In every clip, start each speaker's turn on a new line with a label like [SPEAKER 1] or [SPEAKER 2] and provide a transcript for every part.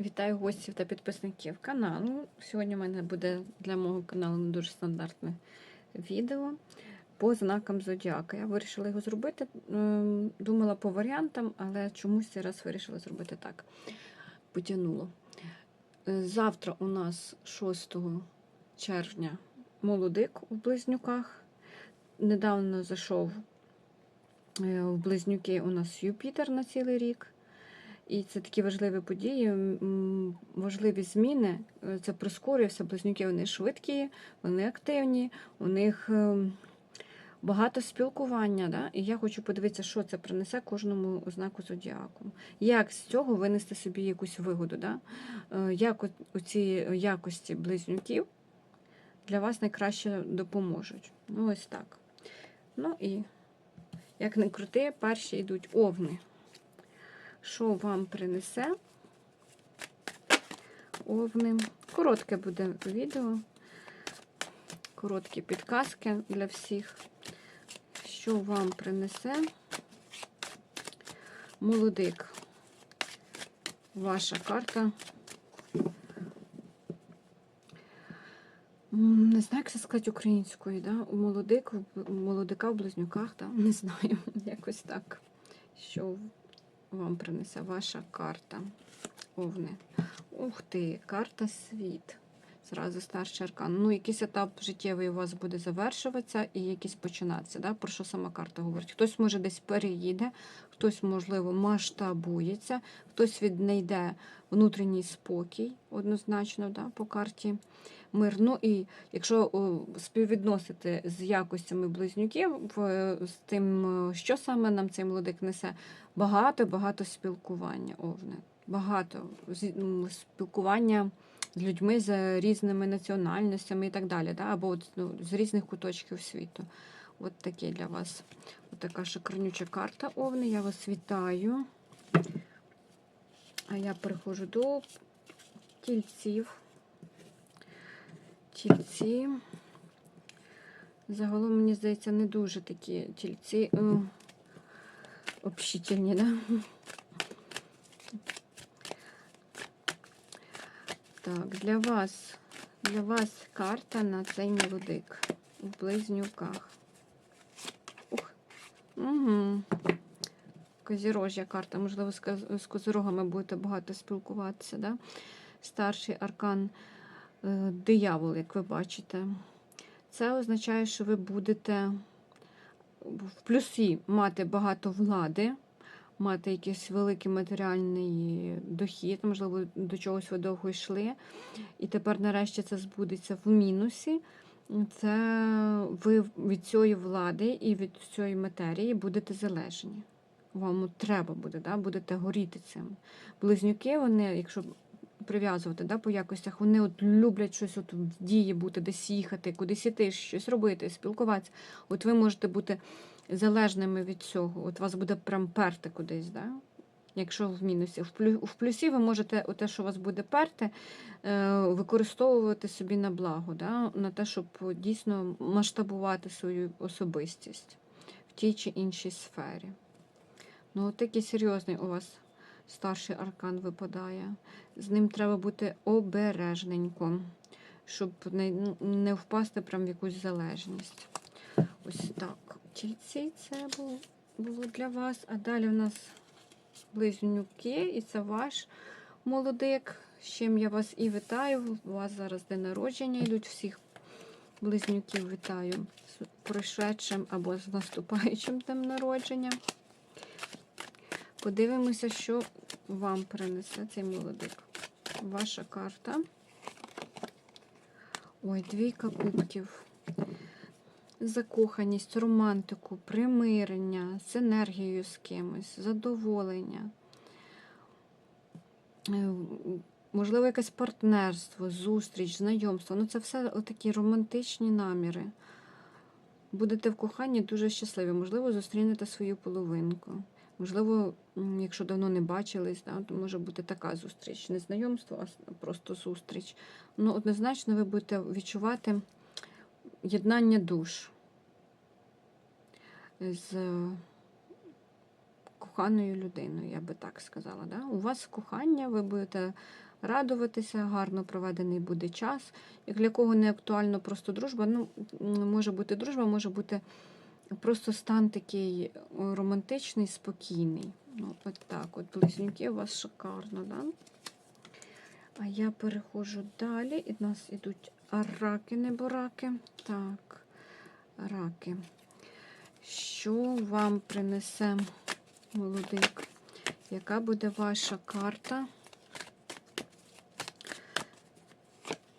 [SPEAKER 1] Вітаю гостів та підписників каналу. Сьогодні в мене буде для мого каналу не дуже стандартне відео по знакам зодіака. Я вирішила його зробити. ем, Думала по варіантам, але чомусь цей раз вирішила зробити так. Потягнуло. Е, Завтра у нас 6 червня молодик у близнюках. Недавно зайшов е, в близнюки у нас Юпітер на цілий рік. І це такі важливі події, важливі зміни. Е, Це прискорюється. Близнюки вони швидкі, вони активні, у них ем, багато спілкування. Да? І я хочу подивитися, що це принесе кожному знаку зодіаку. Як з цього винести собі якусь вигоду? Да? Е, Як у ці якості близнюків для вас найкраще допоможуть? Ну, ось так. Ну і як не крути, перші йдуть овни що вам принесе овни. Коротке буде відео, короткі підказки для всіх. Що вам принесе молодик? Ваша карта. Не знаю, як це сказати українською, да? У молодик, у молодика в близнюках, да? не знаю, якось так. Що вам принесе ваша карта. Овни. Ух ти, карта світ. Зразу старший аркан. Ну, якийсь етап життєвий у вас буде завершуватися і якийсь починатися. Да? Про що сама карта говорить? Хтось, може, десь переїде, хтось, можливо, масштабується, хтось віднайде внутрішній спокій, однозначно, да, по карті мир. Ну і якщо співвідносити з якостями близнюків, з тим, що саме нам цей молодик несе, багато-багато спілкування овни. Багато спілкування з людьми з різними національностями і так далі, да? або от, ну, з різних куточків світу. От таке для вас. От така шикарнюча карта овни. Я вас вітаю. А я переходжу до тільців. Тільці. Загалом, мені здається, не дуже такі тільці е, общительні, да? Так, для вас, для вас карта на цей молодик у близнюках. Ух. Угу. Козірожя карта. Можливо, з коз- козирогами будете багато спілкуватися. Да? Старший аркан е, диявол, як ви бачите. Це означає, що ви будете в плюсі мати багато влади, мати якийсь великий матеріальний дохід, можливо, до чогось ви довго йшли. І тепер, нарешті, це збудеться в мінусі. Це ви від цієї влади і від цієї матерії будете залежні. Вам треба буде, да? будете горіти цим. Близнюки, вони, якщо прив'язувати да, по якостях, вони от люблять щось от в дії бути, десь їхати, кудись іти, щось робити, спілкуватися. От ви можете бути залежними від цього. От вас буде прям перти кудись, да? якщо в мінусі. В плюсі ви можете те, що вас буде перти, е, використовувати собі на благо, да? на те, щоб дійсно масштабувати свою особистість в тій чи іншій сфері. Ну, от такий серйозний у вас старший аркан випадає. З ним треба бути обережненько, щоб не впасти прям в якусь залежність. Ось так. Тільці це було, для вас. А далі в нас близнюки, і це ваш молодик. З чим я вас і вітаю. У вас зараз день народження йдуть всіх близнюків. Вітаю з пришедшим або з наступаючим днем народження. Подивимося, що вам принесе цей молодик. Ваша карта. Ой, двійка кубків. Закоханість, романтику, примирення, з енергією з кимось, задоволення. Е, Можливо, якесь партнерство, зустріч, знайомство. Ну, це все такі романтичні наміри. Будете в коханні дуже щасливі. Можливо, зустрінете свою половинку. Можливо, якщо давно не бачились, то може бути така зустріч. Не знайомство, а просто зустріч. Ну, однозначно, ви будете відчувати єднання душ з коханою людиною, я би так сказала. Да? У вас кохання, ви будете радуватися, гарно проведений буде час. Як для кого не актуально просто дружба, ну, може бути дружба, може бути просто стан такий романтичний, спокійний. Ну, от так, от близнюки у вас шикарно, да? А я переходжу далі, і в нас ідуть раки, небораки. Так, раки. Що вам принесе молодик? Яка буде ваша карта?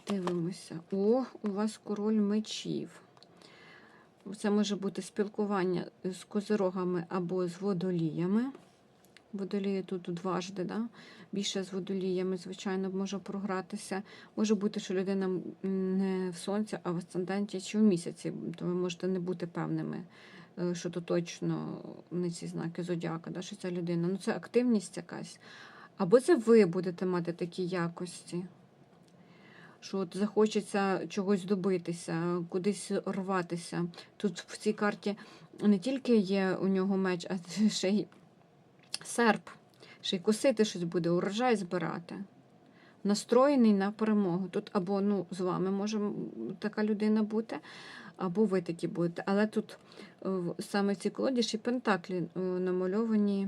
[SPEAKER 1] Дивимося. О, у вас король мечів. Це може бути спілкування з козирогами або з водоліями. Водолії тут дважди, да? більше з водоліями, звичайно, може програтися. Може бути, що людина не в сонці, а в асценденті чи в місяці, то ви можете не бути певними, е, що то точно не ці знаки зодіака, да? що ця людина. Ну, це активність якась. Або це ви будете мати такі якості, що от захочеться чогось добитися, кудись рватися. Тут в цій карті не тільки є у нього меч, а ще й серп. Ще й косити щось буде, урожай збирати. Настроєний на перемогу. Тут або ну, з вами може така людина бути, або ви такі будете. Але тут е, саме в цій колоді пентаклі е, намальовані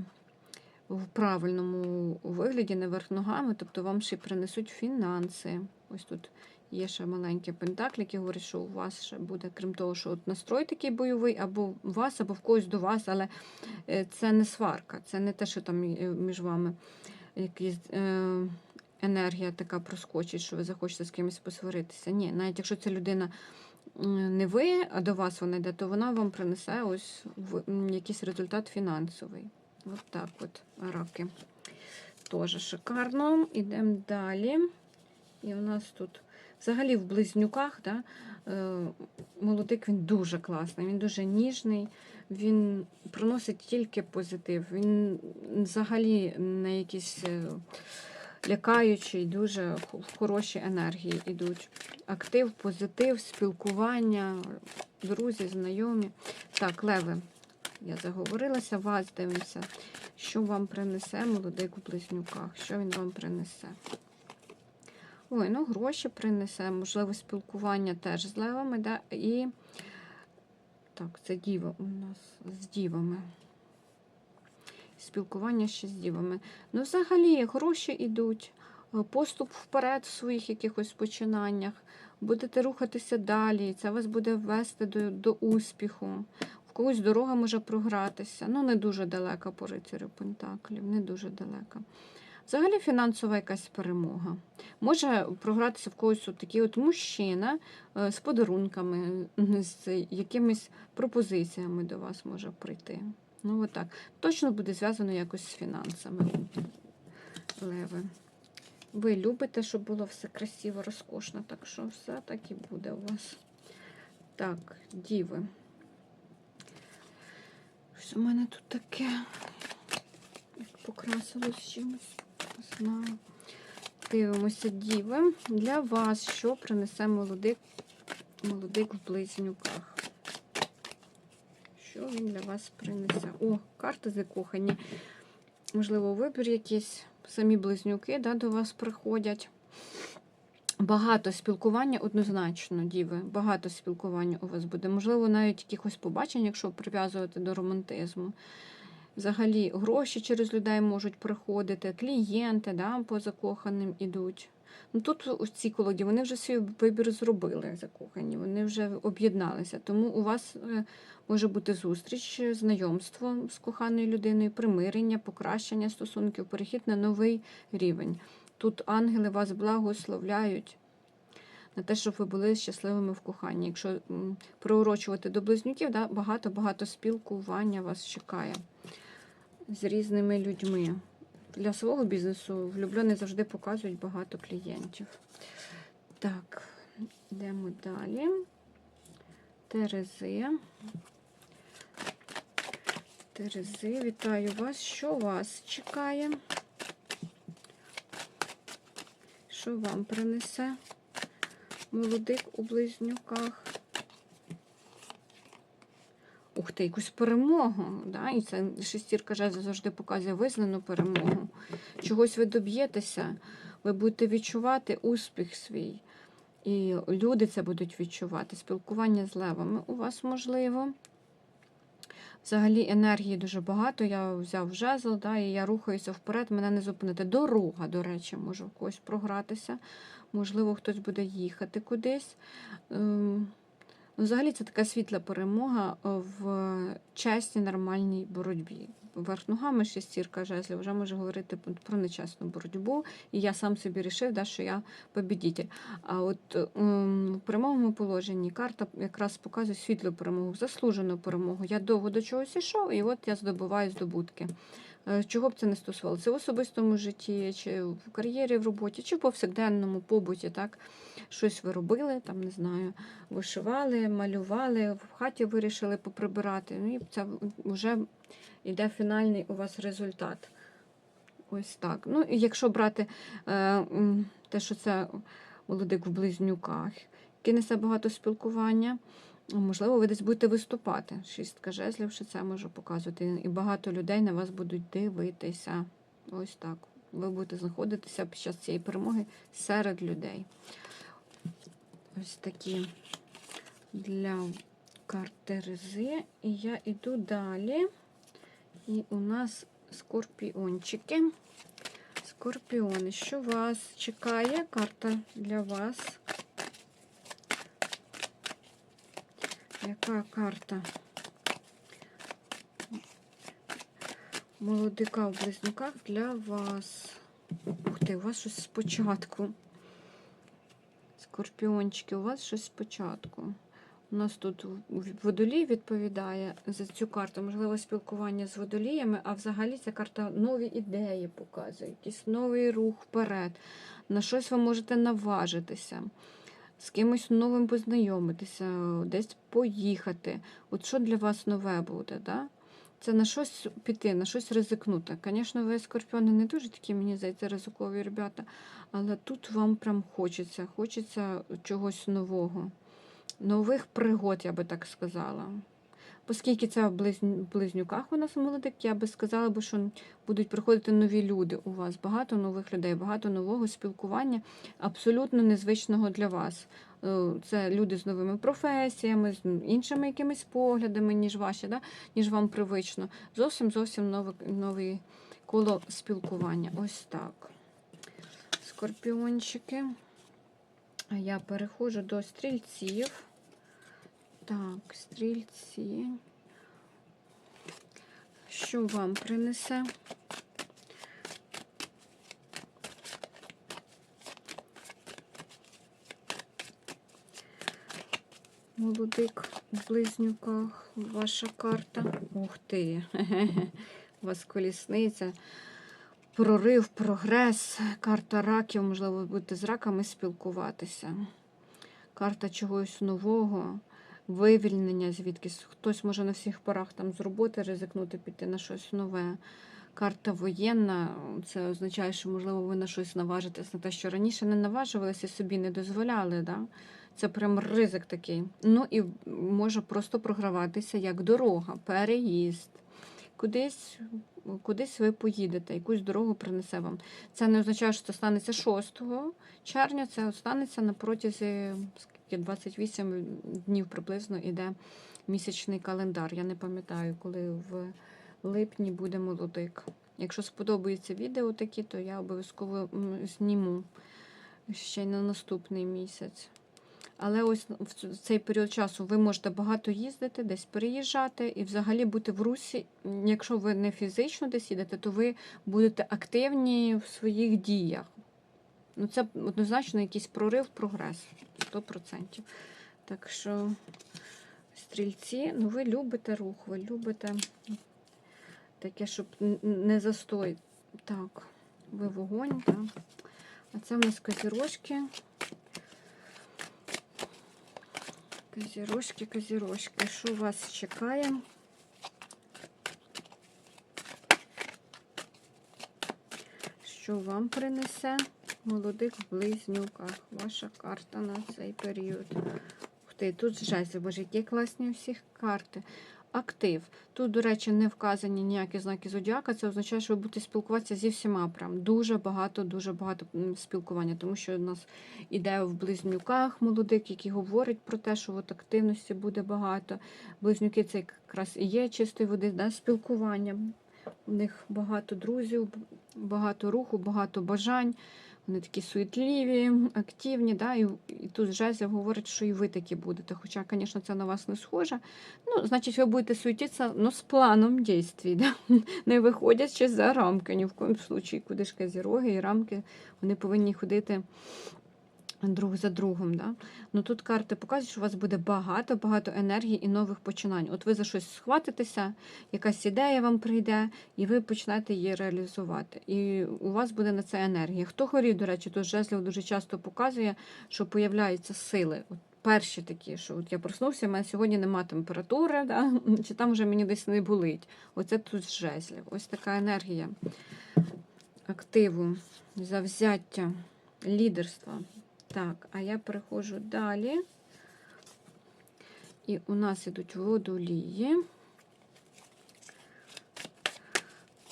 [SPEAKER 1] в правильному вигляді, не верх ногами, тобто вам ще принесуть фінанси. Ось тут є ще маленькі пентаклі, які говорять, що у вас ще буде, крім того, що от настрой такий бойовий, або у вас, або в когось до вас, але е, це не сварка, це не те, що там е, між вами якась е, енергія така проскочить, що ви захочете з кимось посваритися. Ні, навіть якщо ця людина не ви, а до вас вона йде, то вона вам принесе ось якийсь результат фінансовий. От так от раки. Теж шикарно. Ідемо далі. І у нас тут взагалі в близнюках, да, е, молодик він дуже класний, він дуже ніжний, він приносить тільки позитив. Він взагалі не якийсь е, лякаючий, дуже хороші енергії йдуть. Актив, позитив, спілкування, друзі, знайомі. Так, леви. Я заговорилася, вас дивимося. Що вам принесе молодик у близнюках? Що він вам принесе? Ой, ну гроші принесе, можливо, спілкування теж з левами, да? і так, це діва у нас з дівами. Спілкування ще з дівами. Ну, взагалі, гроші йдуть, е, поступ вперед в своїх якихось починаннях. Будете рухатися далі, це вас буде вести до, до успіху. В когось дорога може програтися. Ну, не дуже далека по рицарю Пентаклів, не дуже далека. Взагалі фінансова якась перемога. Може програтися в когось от такий от мужчина е, з подарунками, з якимись пропозиціями до вас може прийти. Ну, отак. Точно буде зв'язано якось з фінансами. Леви. Ви любите, щоб було все красиво, розкошно, так що все так і буде у вас. Так, діви. Що в мене тут таке? Як покрасилось чимось? Знаю. Дивимося, діви. Для вас що принесе молодик, молодик в близнюках? Що він для вас принесе? О, карти закохані. Можливо, вибір якийсь. Самі близнюки да, до вас приходять. Багато спілкування однозначно, діви. Багато спілкування у вас буде. Можливо, навіть якихось побачень, якщо прив'язувати до романтизму. Взагалі, гроші через людей можуть приходити, клієнти да, по закоханим ідуть. Ну тут у цій колоді вони вже свій вибір зробили закохані, вони вже об'єдналися. Тому у вас е, може бути зустріч, знайомство з коханою людиною, примирення, покращення стосунків, перехід на новий рівень. Тут ангели вас благословляють на те, щоб ви були щасливими в коханні. Якщо м, приурочувати до близнюків, багато-багато спілкування вас чекає з різними людьми. Для свого бізнесу влюблені завжди показують багато клієнтів. Так, йдемо далі. Терези. Терези, вітаю вас. Що вас чекає? Що вам принесе молодик у близнюках? ух ти, якусь перемогу. Да? І це шестірка жезлів завжди показує визнану перемогу. Чогось ви доб'єтеся, ви будете відчувати успіх свій. І люди це будуть відчувати. Спілкування з левами у вас можливо. Взагалі енергії дуже багато. Я взяв жезл, да, і я рухаюся вперед, мене не зупинити. Дорога, до речі, може в когось програтися. Можливо, хтось буде їхати кудись. Ну, Взагалі це така світла перемога в чесній нормальній боротьбі. Верх ногами шестірка жезлів вже може говорити про нечесну боротьбу. І я сам собі рішив, да, що я побідітель. А от ем, в прямому положенні карта якраз показує світлу перемогу, заслужену перемогу. Я довго до чогось йшов, і от я здобуваю здобутки. Е, Чого б це не стосувалося? В особистому житті, чи в кар'єрі, в роботі, чи в повсякденному побуті, так? Щось ви робили, там, не знаю, вишивали, малювали, в хаті вирішили поприбирати. Ну, і це вже йде фінальний у вас результат. Ось так. Ну, і якщо брати е, те, що це молодик в близнюках, який несе багато спілкування, можливо, ви десь будете виступати. Шістка жезлів, що це може показувати. І багато людей на вас будуть дивитися. Ось так. Ви будете знаходитися під час цієї перемоги серед людей. Ось такі для карт Терези. І я йду далі. І у нас скорпіончики. Скорпіони, що вас чекає? Карта для вас. Яка карта? Молодика в близнюках для вас. Ух ти, у вас щось спочатку. Скорпіончики, у вас щось спочатку. У нас тут водолій відповідає за цю карту, можливо, спілкування з водоліями, а взагалі ця карта нові ідеї показує, якийсь новий рух вперед. На щось ви можете наважитися, з кимось новим познайомитися, десь поїхати. От що для вас нове буде? Да? Це на щось піти, на щось ризикнути. Звісно, ви скорпіони не дуже такі, мені здається, ризикові ребята, але тут вам прям хочеться, хочеться чогось нового нових пригод, я би так сказала. Оскільки це в близн- близнюках у нас молодик, я би сказала, що будуть приходити нові люди у вас, багато нових людей, багато нового спілкування, абсолютно незвичного для вас. Е, Це люди з новими професіями, з іншими якимись поглядами, ніж ваші, да? ніж вам привично. Зовсім зовсім нове, нове коло спілкування. Ось так. Скорпіончики. А я переходжу до стрільців. Так, стрільці. Що вам принесе? Молодик в близнюках. Ваша карта. Ух ти! У вас колісниця. Прорив, прогрес. Карта раків, можливо, будете з раками спілкуватися. Карта чогось нового, вивільнення звідкись. Хтось може на всіх парах там з роботи ризикнути, піти на щось нове. Карта воєнна, це означає, що, можливо, ви на щось наважитесь на те, що раніше не наважувалися, собі не дозволяли. Да? Це прям ризик такий. Ну і може просто програватися як дорога, переїзд. Кудись, кудись ви поїдете, якусь дорогу принесе вам. Це не означає, що це станеться 6 червня, це станеться на протязі 28 днів приблизно іде місячний календар. Я не пам'ятаю, коли в липні буде молодик. Якщо сподобається відео такі, то я обов'язково зніму ще й на наступний місяць. Але ось в цей період часу ви можете багато їздити, десь переїжджати і взагалі бути в русі. Якщо ви не фізично десь їдете, то ви будете активні в своїх діях. Ну, це однозначно якийсь прорив, прогрес. 100%. Так що, стрільці, ну ви любите рух, ви любите таке, щоб не застой. Так, ви вогонь, так. А це в нас козірожки. Козірожки, козірожки. Що вас чекає? Що вам принесе молодик в близнюках? Ваша карта на цей період. Ух ти, тут жезли, боже, які класні у всіх карти. Актив. Тут, до речі, не вказані ніякі знаки зодіака. Це означає, що ви будете спілкуватися зі всіма. Прям дуже багато, дуже багато спілкування, тому що у нас іде в близнюках молодик, який говорить про те, що от активності буде багато. Близнюки це якраз і є чистої води, да, спілкування. У них багато друзів, багато руху, багато бажань. Вони такі суетливі, активні, да, і, і тут жезлів говорить, що і ви такі будете. Хоча, звісно, це на вас не схоже. Ну, значить, ви будете суетитися, але з планом дій, да? не виходячи за рамки. Ні в коєму випадку, куди ж козіроги і рамки, вони повинні ходити друг за другом. Да? Ну, тут карти показують, що у вас буде багато, багато енергії і нових починань. От ви за щось схватитеся, якась ідея вам прийде, і ви почнете її реалізувати. І у вас буде на це енергія. Хто горів, до речі, то жезлів дуже часто показує, що появляються сили. От перші такі, що от я проснувся, в мене сьогодні нема температури, да? чи там вже мені десь не болить. Оце тут жезлів. Ось така енергія активу, завзяття, лідерства. Так, а я переходжу далі. І у нас ідуть водолії.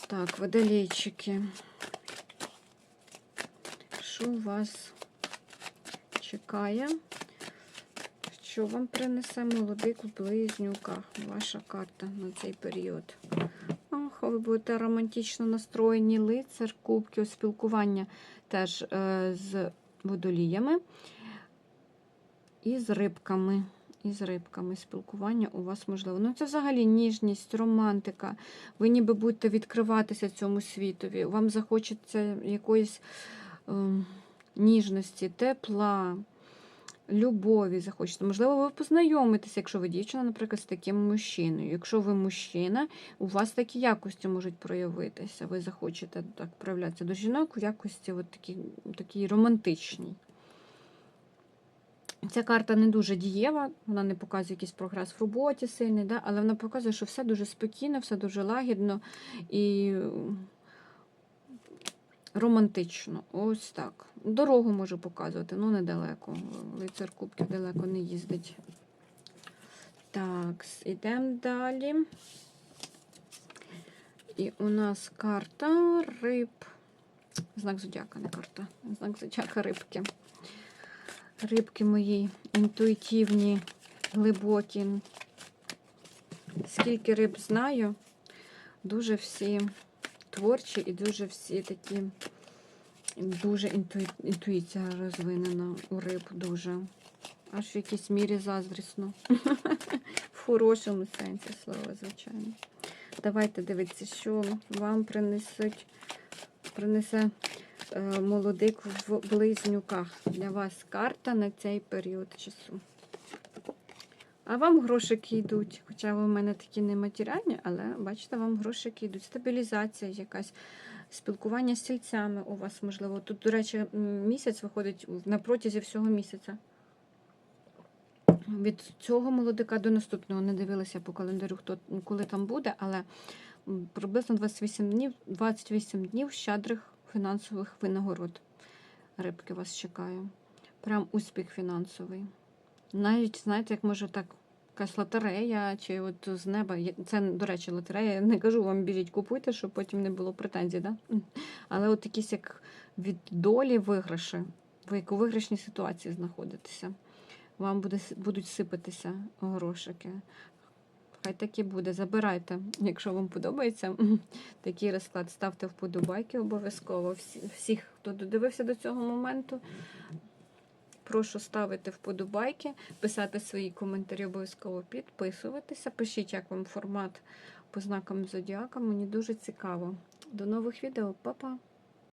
[SPEAKER 1] Так, водолейчики. Що вас чекає? Що вам принесе молодик у близнюках? Ваша карта на цей період. Ох, ви будете романтично настроєні лицар, кубків, спілкування теж е, з водоліями і з рибками. І з рибками спілкування у вас можливо. Ну, це взагалі ніжність, романтика. Ви ніби будете відкриватися цьому світові. Вам захочеться якоїсь е, ніжності, тепла, любові захочеться. Можливо, ви познайомитеся, якщо ви дівчина, наприклад, з таким мужчиною. Якщо ви мужчина, у вас такі якості можуть проявитися. Ви захочете так проявлятися до жінок в якості от такі, такій романтичній. Ця карта не дуже дієва, вона не показує якийсь прогрес в роботі сильний, да? але вона показує, що все дуже спокійно, все дуже лагідно і романтично. Ось так. Дорогу можу показувати, ну недалеко. Лицар Кубків далеко не їздить. Так, ідемо далі. І у нас карта риб. Знак зодіака, не карта. Знак зодіака рибки. Рибки мої інтуїтивні, глибокі. Скільки риб знаю, дуже всі творчі і дуже всі такі, дуже інту... інтуїція розвинена у риб, дуже. Аж в якійсь мірі заздрісно. В хорошому сенсі слова, звичайно. Давайте дивитися, що вам принесуть, принесе е, молодик в близнюках. Для вас карта на цей період часу. А вам грошики йдуть. Хоча в мене такі не матеріальні, але бачите, вам грошики йдуть. Стабілізація якась, спілкування з сільцями у вас можливо. Тут, до речі, місяць виходить на протязі всього місяця. Від цього молодика до наступного не дивилася по календарю, хто коли там буде, але приблизно 28 днів, 28 днів щедрих фінансових винагород. Рибки вас чекає. Прям успіх фінансовий. Навіть, знаєте, як може так, якась лотерея, чи от з неба. Це, до речі, лотерея. Я не кажу вам біжіть, купуйте, щоб потім не було претензій. Да? Але от якісь як від долі виграші, ви як у виграшній ситуації знаходитеся. Вам буде, будуть сипатися грошики. Хай так і буде. Забирайте, якщо вам подобається такий розклад, ставте вподобайки обов'язково. Всі, всіх, хто додивився до цього моменту, прошу ставити вподобайки, писати свої коментарі, обов'язково підписуватися. Пишіть, як вам формат по знакам зодіака. Мені дуже цікаво. До нових відео, Па-па!